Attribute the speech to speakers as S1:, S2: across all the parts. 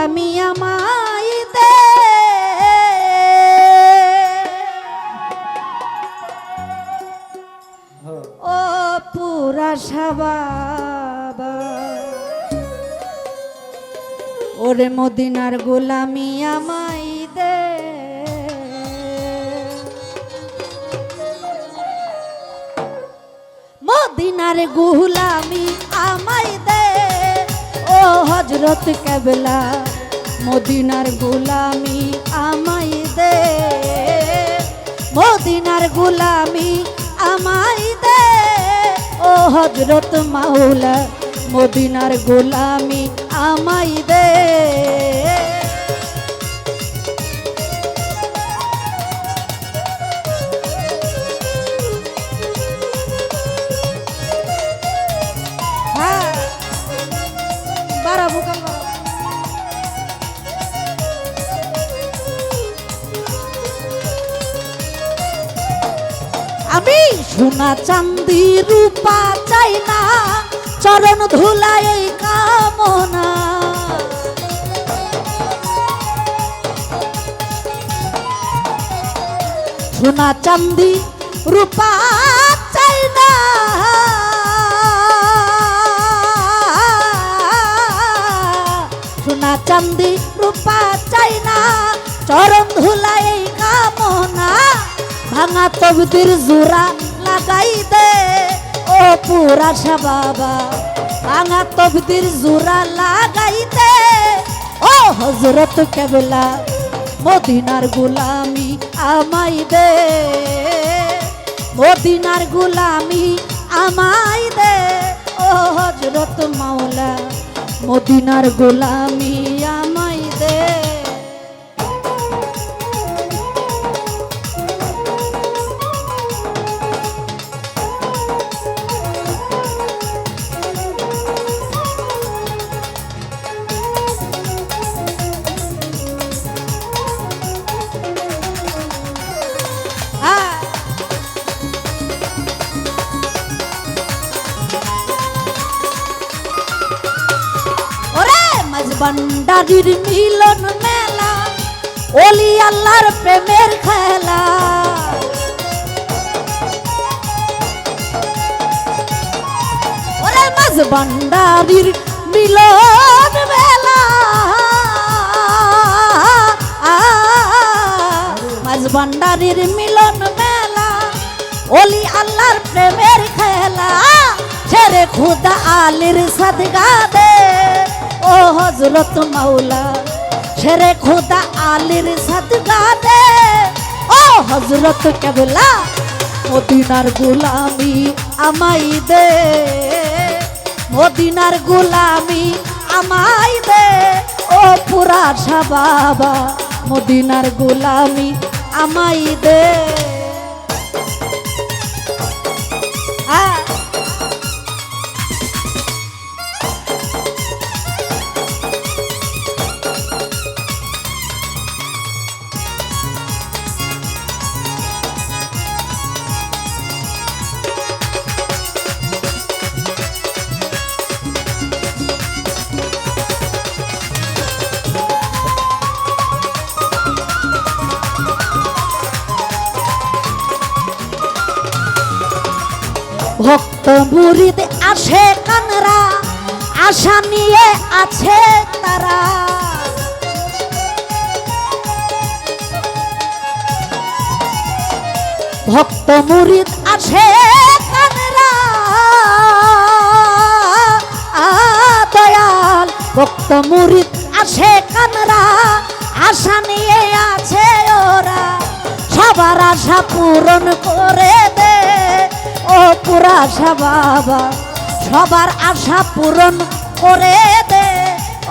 S1: আমায় দে। ও পুরা সাবাবা ওরে মদিনার গোলামি আমায় দে। মদিনার গোলামি আমায় দে। ও হজরত কেবলা। মদিনার গোলামি আমাই দে। মদিনার গোলামি আমাই দে। ও হজরত মাওলা, মদিনার গোলামি আমাই দে। আমি সোনা চান্দি রূপা চাই না, চরণ ধুলাই কামনা। সোনা চান্দি রূপা চাই না। সোনা চান্দি রূপা চাই না, চরণ ধুলাই কামনা ভাঙা তবদির জোড়া লাগাই দে। ও পুরা বাবা, ভাঙা তবদির জোড়া লাগাই দে। ও হজরত কেবলা, মদিনার গোলামি আমাই দে। মদিনার গোলামি আমাই দে। ও হজরত মাওলা, মদিনার গোলামি মাঝবান্ডারির মিলন মেলা ওলি আল্লাহর প্রেমের খেলা। ওরে মাঝবান্ডারির মিলন মেলা। মাঝবান্ডারির মিলন মেলা ওলি আল্লাহর প্রেমের খেলা। ছেড়ে খুদা আলির সদগা দে হজরত মাওলা, ছেড়ে খুদা আলির দে ও হজরত কেবলা, মদিনার গোলামি আমাই দে। মদিনার গোলামি আমাই দে। ও পুরা বাবা, মদিনার গোলামি আমাই দে। মুরিদ আসে কানরা আশা নিয়ে আছে তারা। ভক্ত মুরিদ আসে কানরা দয়াল। ভক্ত মুরিদ আসে কানরা আশা নিয়ে আছে ওরা। সবার আশা পূরণ করে দে পুরা আশা বাবা সবার আশা পূরণ করে দে,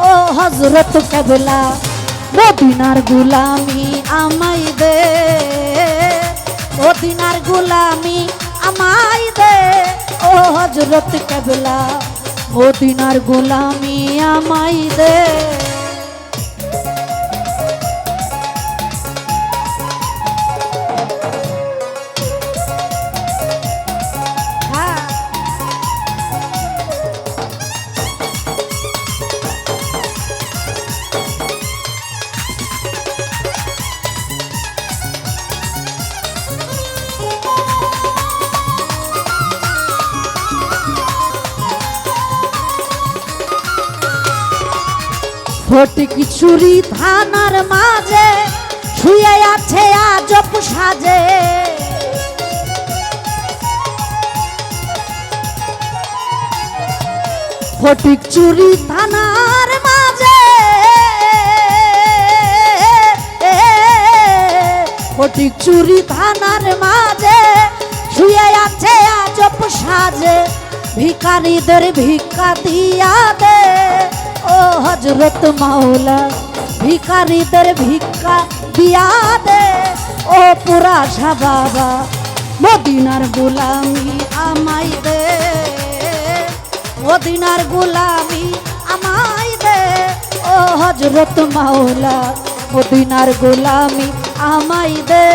S1: ও হজরত কেবলা। মদিনার গুলামি আমাই দে, মদিনার গুলামি আমাই দে, ও হজরত কেবলা। মদিনার গুলামি আমাই দে। ফটিক চুরি থানার মাঝে, শুয়ে আছে আজব সাজে। ফটিক চুরি থানার মাঝে ফটিক চুরি থানার মাঝে, শুয়ে আছে আজব সাজে। ভিকারীদের ভিক্ষা দিয়া দে। ও হজরত মাওলা ভিকারীদের ভিক্ষা দিয়া দে। ও পুরা বাবা মদিনার গোলামি আমাই দে। মদিনার গোলামি আমাই দে। ও হজরত মাওলা, মদিনার গোলামি আমাই দে।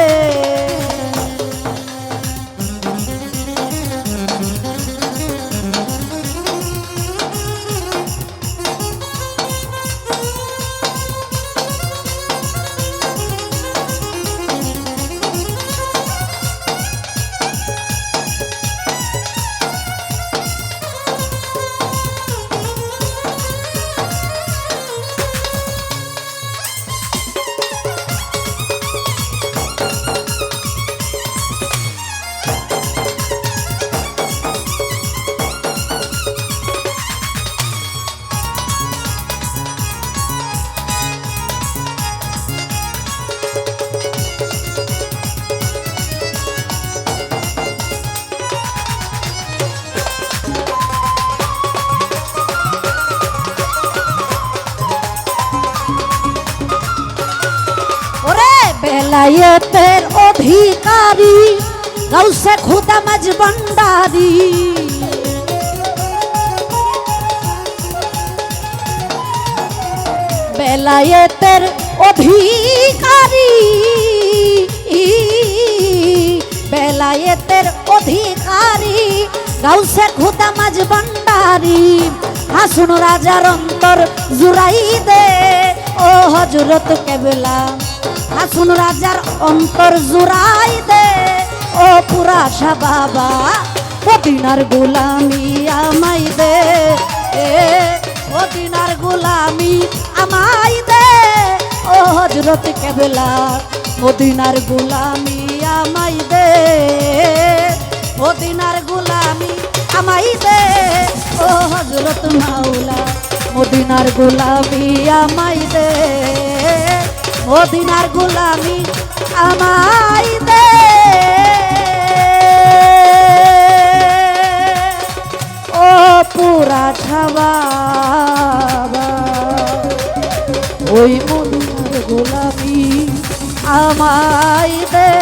S1: বেলায়েতের অধিকারী, গাউসে খুদা মাঝ ভান্ডারি। বেলায়েতের অধিকারী বেলায়েতের অধিকারী, গাউসে খুদা মাঝ ভান্ডারি। হাসুন রাজার অন্তর জুড়াই দে ও হজরত কেবলা। হাসুন রাজার অন্তর জুড়াই দে। ও পুরাশা বাবা মদিনার গোলামি আমাই দে। এ মদিনার গোলামি আমাই দে। ও হজরত কেবলা মদিনার গোলামি আমাই দে। মদিনার গোলামি আমাই দে। ও হজরত মাওলা মদিনার গোলামি আমাই দে। মদিনার গোলামি আমাই দে। ও পুরা ছাবা ওই মদিনার গোলামি আমাই দে।